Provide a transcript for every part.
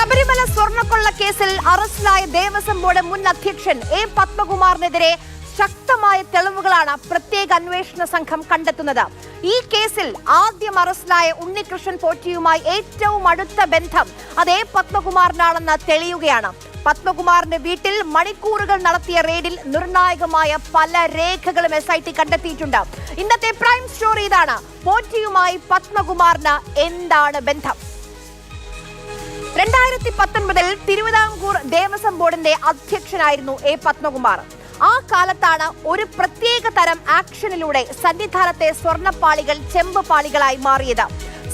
ശബരിമല സ്വർണക്കൊള്ള കേസിൽ അറസ്റ്റിലായ ദേവസ്വം ബോർഡ് മുൻ അധ്യക്ഷൻ എ പത്മകുമാറിനെതിരെ ശക്തമായ തെളിവുകളാണ് പ്രത്യേക അന്വേഷണ സംഘം കണ്ടെത്തുന്നത്. ഈ കേസിൽ ആദ്യം അറസ്റ്റിലായ ഉണ്ണികൃഷ്ണൻ പോറ്റിയുമായി ഏറ്റവും അടുത്ത ബന്ധം അത് എ പത്മകുമാറിനാണെന്ന് തെളിയുകയാണ്. പത്മകുമാറിന്റെ വീട്ടിൽ മണിക്കൂറുകൾ നടത്തിയ റെയ്ഡിൽ നിർണായകമായ പല രേഖകളും എസ് ഐ ടി കണ്ടെത്തിയിട്ടുണ്ട്. ഇന്നത്തെ പ്രൈം സ്റ്റോറി ഇതാണ്. പോറ്റിയുമായി പത്മകുമാറിന് എന്താണ് ബന്ധം? രണ്ടായിരത്തി പത്തൊൻപതിൽ തിരുവിതാംകൂർ ദേവസ്വം ബോർഡിന്റെ അധ്യക്ഷനായിരുന്നു എ പത്മകുമാർ. ആ കാലത്താണ് ഒരു പ്രത്യേക തരം ആക്ഷനിലൂടെ സന്നിധാനത്തെ സ്വർണപ്പാളികൾ ചെമ്പ് പാളികളായി മാറിയത്.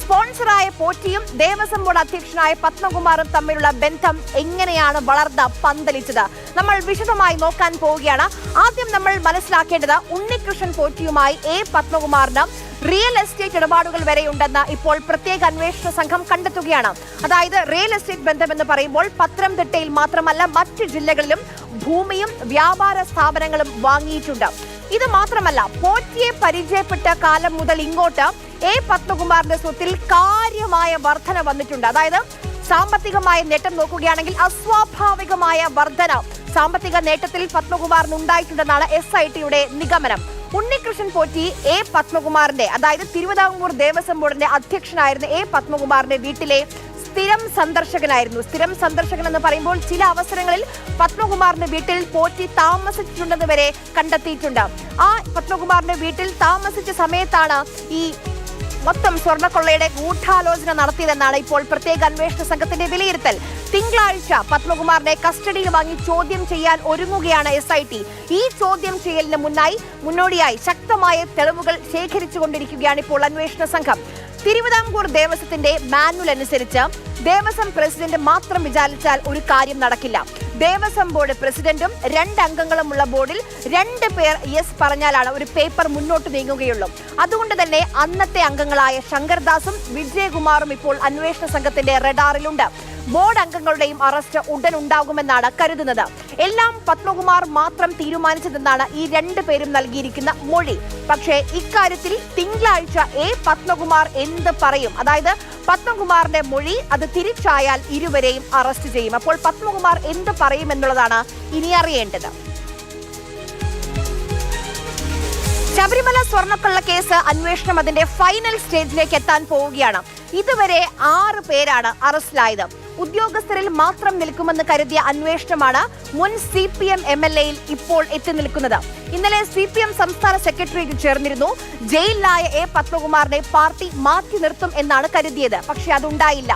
സ്പോൺസറായ പോറ്റിയും ദേവസ്വം ബോർഡ് അധ്യക്ഷനായ പത്മകുമാറും തമ്മിലുള്ള ബന്ധം എങ്ങനെയാണ് വളർന്ന് പന്തലിച്ചത്? നമ്മൾ വിശദമായി നോക്കാൻ പോവുകയാണ്. ആദ്യം നമ്മൾ മനസ്സിലാക്കേണ്ടത് ഉണ്ണികൃഷ്ണൻ പോറ്റിയുമായി എ പത്മകുമാറിന് റിയൽ എസ്റ്റേറ്റ് ഇടപാടുകൾ വരെയുണ്ടെന്ന് ഇപ്പോൾ പ്രത്യേക അന്വേഷണ സംഘം കണ്ടെത്തുകയാണ്. അതായത് റിയൽ എസ്റ്റേറ്റ് ബന്ധമെന്ന് പറയുമ്പോൾ പത്തനംതിട്ടയിൽ മാത്രമല്ല മറ്റ് ജില്ലകളിലും ഭൂമിയും വ്യാപാര സ്ഥാപനങ്ങളും വാങ്ങിയിട്ടുണ്ട്. ഇത് മാത്രമല്ല പോറ്റിയെ പരിചയപ്പെട്ട കാലം മുതൽ ഇങ്ങോട്ട് എ പത്മകുമാറിന്റെ സ്വത്തിൽ കാര്യമായ വർധന വന്നിട്ടുണ്ട്. അതായത് സാമ്പത്തികമായ നേട്ടം നോക്കുകയാണെങ്കിൽ അസ്വാഭാവികമായ വർധന സാമ്പത്തിക നേട്ടത്തിൽ പത്മകുമാറിന് ഉണ്ടായിട്ടുണ്ടെന്നാണ് എസ് ഐ ടിയുടെ നിഗമനം. ഉണ്ണികൃഷ്ണൻ പോറ്റി എ പത്മകുമാറിന്റെ അതായത് തിരുവിതാംകൂർ ദേവസ്വം ബോർഡിന്റെ അധ്യക്ഷനായിരുന്ന എ പത്മകുമാറിന്റെ വീട്ടിലെ സ്ഥിരം സന്ദർശകനായിരുന്നു. സ്ഥിരം സന്ദർശകൻ എന്ന് പറയുമ്പോൾ ചില അവസരങ്ങളിൽ പത്മകുമാറിന്റെ വീട്ടിൽ പോറ്റി താമസിച്ചിട്ടുണ്ടെന്ന് വരെ കണ്ടെത്തിയിട്ടുണ്ട്. ആ പത്മകുമാറിന്റെ വീട്ടിൽ താമസിച്ച സമയത്താണ് ഈ മൊത്തം സ്വർണക്കൊള്ളയുടെ ഗൂഢാലോചന നടത്തിയതെന്നാണ് ഇപ്പോൾ പ്രത്യേക അന്വേഷണ സംഘത്തിന്റെ വിലയിരുത്തൽ. തിങ്കളാഴ്ച പത്മകുമാറിനെ കസ്റ്റഡിയിൽ വാങ്ങി ചോദ്യം ചെയ്യാൻ ഒരുങ്ങുകയാണ് എസ് ഈ ചോദ്യം ചെയ്യലിന് മുന്നായി മുന്നോടിയായി ശക്തമായ തെളിവുകൾ ശേഖരിച്ചുകൊണ്ടിരിക്കുകയാണ് ഇപ്പോൾ അന്വേഷണ സംഘം. തിരുവിതാംകൂർ ദേവസ്വത്തിന്റെ മാനുവൽ അനുസരിച്ച് ദേവസ്വം പ്രസിഡന്റ് മാത്രം വിചാരിച്ചാൽ ഒരു കാര്യം നടക്കില്ല. ദേവസ്വം ബോർഡ് പ്രസിഡന്റും രണ്ട് അംഗങ്ങളുമുള്ള ബോർഡിൽ രണ്ട് പേർ യെസ് പറഞ്ഞാലാണ് ഒരു പേപ്പർ മുന്നോട്ട് നീങ്ങുകയുള്ളൂ. അതുകൊണ്ട് തന്നെ അന്നത്തെ അംഗങ്ങളായ ശങ്കർദാസും വിജയകുമാറും ഇപ്പോൾ അന്വേഷണ സംഘത്തിന്റെ റഡാറിലുണ്ട്. ബോർഡ് അംഗങ്ങളുടെയും അറസ്റ്റ് ഉടൻ ഉണ്ടാകുമെന്നാണ് കരുതുന്നത്. എല്ലാം പത്മകുമാർ മാത്രം തീരുമാനിച്ചതെന്നാണ് ഈ രണ്ടു പേരും നൽകിയിരിക്കുന്ന മൊഴി. പക്ഷേ ഇക്കാര്യത്തിൽ തിങ്കളാഴ്ച എ പത്മകുമാർ എന്ത് പറയും? അതായത് പത്മകുമാറിന്റെ മൊഴി അത് തിരിച്ചായാൽ ഇരുവരെയും അറസ്റ്റ് ചെയ്യും. അപ്പോൾ പത്മകുമാർ എന്ത് പറയും എന്നുള്ളതാണ് ഇനി അറിയേണ്ടത്. ശബരിമല സ്വർണക്കൊള്ള കേസ് അന്വേഷണം അതിന്റെ ഫൈനൽ സ്റ്റേജിലേക്ക് എത്താൻ പോവുകയാണ്. ഇതുവരെ ആറ് പേരാണ് അറസ്റ്റിലായത്. ഉദ്യോഗസ്ഥരിൽ മാത്രം നിൽക്കുമെന്ന് കരുതിയ അന്വേഷണമാണ് മുൻ C P M M L എയിൽ ഇപ്പോൾ എത്തി നിൽക്കുന്നത്. ഇന്നലെ സി പി എം സംസ്ഥാന സെക്രട്ടറിക്ക് ചേർന്നിരുന്നു. ജയിലിലായ എ പത്മകുമാറിനെ പാർട്ടി മാറ്റി നിർത്തും എന്നാണ് കരുതിയത്. പക്ഷേ അതുണ്ടായില്ല.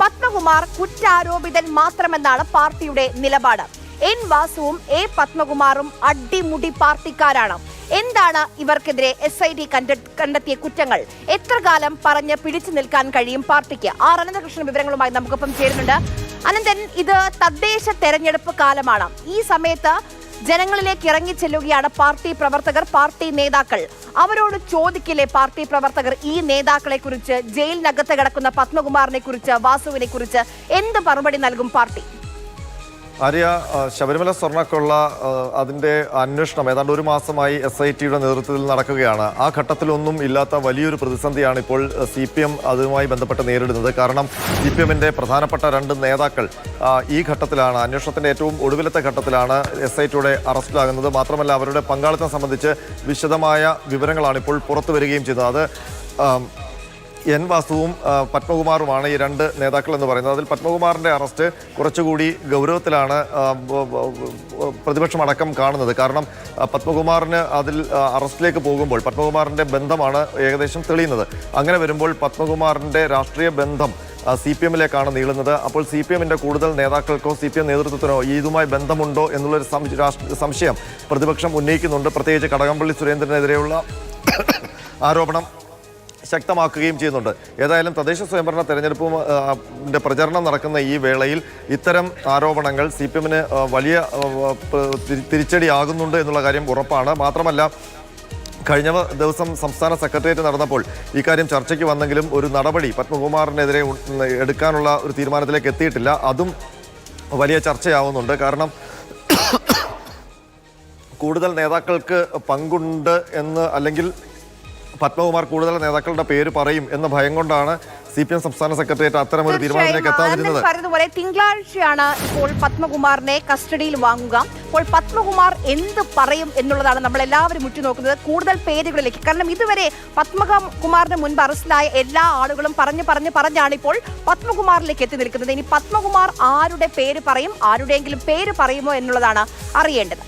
പത്മകുമാർ കുറ്റാരോപിതൻ മാത്രമെന്നാണ് പാർട്ടിയുടെ നിലപാട്. എൻ വാസുവും എ പത്മകുമാറും അടിമുടി പാർട്ടിക്കാരാണ്. എന്താണ് ഇവർക്കെതിരെ എസ് ഐ ഡി കണ്ടെത്തിയ കുറ്റങ്ങൾ? എത്ര കാലം പറഞ്ഞ് പിടിച്ചു നിൽക്കാൻ കഴിയും പാർട്ടിക്ക്? ആർ അനന്തകൃഷ്ണൻ വിവരങ്ങളുമായി നമുക്കൊപ്പം ചേരുന്നുണ്ട്. അനന്തൻ ഇത് തദ്ദേശ തെരഞ്ഞെടുപ്പ് കാലമാണ്. ഈ സമയത്ത് ജനങ്ങളിലേക്ക് ഇറങ്ങി ചെല്ലുകയാണ് പാർട്ടി പ്രവർത്തകർ പാർട്ടി നേതാക്കൾ. അവരോട് ചോദിക്കില്ലേ പാർട്ടി പ്രവർത്തകർ ഈ നേതാക്കളെ കുറിച്ച് ജയിലിനകത്ത് കിടക്കുന്ന പത്മകുമാറിനെ കുറിച്ച് വാസുവിനെ കുറിച്ച് എന്ത് മറുപടി നൽകും പാർട്ടി? ആര്യ ശബരിമല സ്വർണക്കൊള്ള അതിന്റെ അന്വേഷണം ഏതാണ്ട് ഒരു മാസമായി എസ് ഐ ടിയുടെ നേതൃത്വത്തിൽ നടക്കുകയാണ്. ആ ഘട്ടത്തിലൊന്നും ഇല്ലാത്ത വലിയൊരു പ്രതിസന്ധിയാണ് ഇപ്പോൾ സി പി എം അതുമായി ബന്ധപ്പെട്ട് നേരിടുന്നത്. കാരണം സി പി എമ്മിന്റെ പ്രധാനപ്പെട്ട രണ്ട് നേതാക്കൾ ഈ ഘട്ടത്തിലാണ് അന്വേഷണത്തിന്റെ ഏറ്റവും ഒടുവിലത്തെ ഘട്ടത്തിലാണ് എസ് ഐ ടിയുടെ അറസ്റ്റിലാകുന്നത്. മാത്രമല്ല അവരുടെ പങ്കാളിത്തം സംബന്ധിച്ച് വിശദമായ വിവരങ്ങളാണ് ഇപ്പോൾ പുറത്തു വരികയും ചെയ്തത്. അത് എൻ വാസുവും പത്മകുമാറുമാണ് ഈ രണ്ട് നേതാക്കൾ എന്ന് പറയുന്നത്. അതിൽ പത്മകുമാറിന്റെ അറസ്റ്റ് കുറച്ചുകൂടി ഗൗരവത്തിലാണ് പ്രതിപക്ഷം അടക്കം കാണുന്നത്. കാരണം പത്മകുമാറിന് അതിൽ അറസ്റ്റിലേക്ക് പോകുമ്പോൾ പത്മകുമാറിന്റെ ബന്ധമാണ് ഏകദേശം തെളിയുന്നത്. അങ്ങനെ വരുമ്പോൾ പത്മകുമാറിന്റെ രാഷ്ട്രീയ ബന്ധം സി പി എമ്മിലേക്കാണ് നീളുന്നത്. അപ്പോൾ സി പി എമ്മിന്റെ കൂടുതൽ നേതാക്കൾക്കോ സി പി എം നേതൃത്വത്തിനോ ഇതുമായി ബന്ധമുണ്ടോ എന്നുള്ളൊരു സംശയം പ്രതിപക്ഷം ഉന്നയിക്കുന്നുണ്ട്. പ്രത്യേകിച്ച് കടകംപള്ളി സുരേന്ദ്രനെതിരെയുള്ള ആരോപണം ശക്തമാക്കുകയും ചെയ്യുന്നുണ്ട്. ഏതായാലും തദ്ദേശ സ്വയംഭരണ തെരഞ്ഞെടുപ്പും ആ, ന്റെ പ്രചരണം നടക്കുന്ന ഈ വേളയിൽ ഇത്തരം ആരോപണങ്ങൾ സി പി എമ്മിന് വലിയ തിരിച്ചടിയാകുന്നുണ്ട് എന്നുള്ള കാര്യം ഉറപ്പാണ്. മാത്രമല്ല കഴിഞ്ഞ ദിവസം സംസ്ഥാന സെക്രട്ടേറിയറ്റ് നടന്നപ്പോൾ ഇക്കാര്യം ചർച്ചയ്ക്ക് വന്നെങ്കിലും ഒരു നടപടി പത്മകുമാറിനെതിരെ എടുക്കാനുള്ള ഒരു തീരുമാനത്തിലേക്ക് എത്തിയിട്ടില്ല. അതും വലിയ ചർച്ചയാവുന്നുണ്ട്. കാരണം കൂടുതൽ നേതാക്കൾക്ക് പങ്കുണ്ട് എന്ന് അല്ലെങ്കിൽ പത്മകുമാർ കൂടുതൽ നേതാക്കളുടെ പേര് പറയും എന്ന ഭയം കൊണ്ടാണ് സി പി എം സംസ്ഥാന സെക്രട്ടേറിയറ്റ് അത്തരം ഒരു തീരുമാനത്തിലേക്ക് എത്താതിരുന്നത്. പറഞ്ഞതുപോലെ തിങ്കളാഴ്ചയാണ് ഇപ്പോൾ പത്മകുമാറിനെ കസ്റ്റഡിയിൽ വാങ്ങുക. അപ്പോൾ പത്മകുമാർ എന്ത് പറയും എന്നുള്ളതാണ് നമ്മൾ എല്ലാവരും ഉറ്റുനോക്കുന്നത്. കൂടുതൽ പേരുകളിലേക്ക്. കാരണം ഇതുവരെ പത്മകുമാറിന് മുൻപ് അറസ്റ്റിലായ എല്ലാ ആളുകളും പറഞ്ഞു പറഞ്ഞു പറഞ്ഞാണ് ഇപ്പോൾ പത്മകുമാറിലേക്ക് എത്തി നിൽക്കുന്നത്. ഇനി പത്മകുമാർ ആരുടെ പേര് പറയും ആരുടെയെങ്കിലും പേര് പറയുമോ എന്നുള്ളതാണ് അറിയേണ്ടത്.